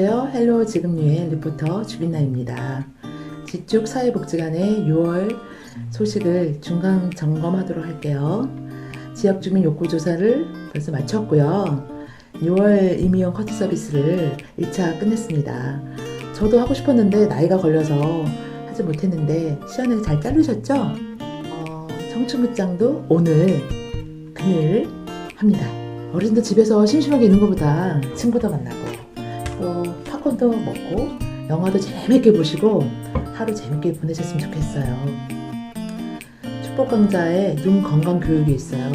헬로 지금유의 리포터 주빈나입니다. 지축 사회복지관의 6월 소식을 중간 점검하도록 할게요. 지역 주민 욕구 조사를 벌써 마쳤고요. 6월 임의용 커트 서비스를 1차 끝냈습니다. 저도 하고 싶었는데 나이가 걸려서 하지 못했는데 시원하게 잘 자르셨죠? 어, 청춘무장도 오늘 금요일 합니다. 어른들 집에서 심심하게 있는 것보다 친구도 만나고 또 팝콘도 먹고 영화도 재밌게 보시고 하루 재밌게 보내셨으면 좋겠어요. 축복 강좌에 눈 건강 교육이 있어요.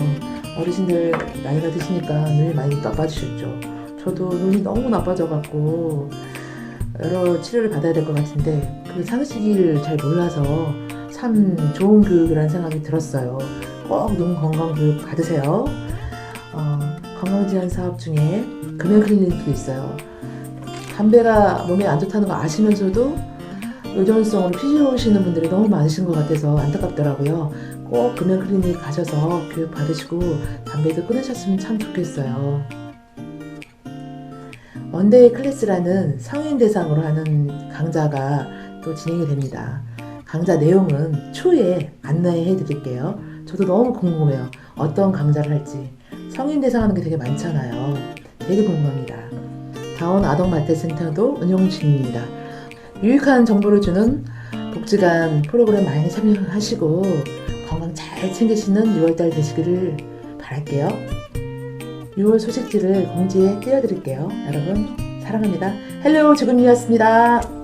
어르신들 나이가 드시니까 눈이 많이 나빠지셨죠. 저도 눈이 너무 나빠져갖고 여러 치료를 받아야 될 것 같은데 그 상식을 잘 몰라서 참 좋은 교육이라는 생각이 들었어요. 꼭 눈 건강 교육 받으세요. 어, 건강지원 사업 중에 금연 클리닉도 있어요. 담배가 몸에 안 좋다는 거 아시면서도 의존성으로 피시오시는 분들이 너무 많으신 것 같아서 안타깝더라고요. 꼭 금연 클리닉 가셔서 교육 받으시고 담배도 끊으셨으면 참 좋겠어요. 원데이 클래스라는 성인 대상으로 하는 강좌가 또 진행이 됩니다. 강좌 내용은 추후에 안내해 드릴게요. 저도 너무 궁금해요. 어떤 강좌를 할지. 성인 대상 하는 게 되게 많잖아요. 되게 궁금합니다. 다운 아동마태센터도 운영 중입니다. 유익한 정보를 주는 복지관 프로그램 많이 참여하시고 건강 잘 챙기시는 6월달 되시기를 바랄게요. 6월 소식지를 공지에 띄워드릴게요. 여러분 사랑합니다. 헬로 주근이었습니다.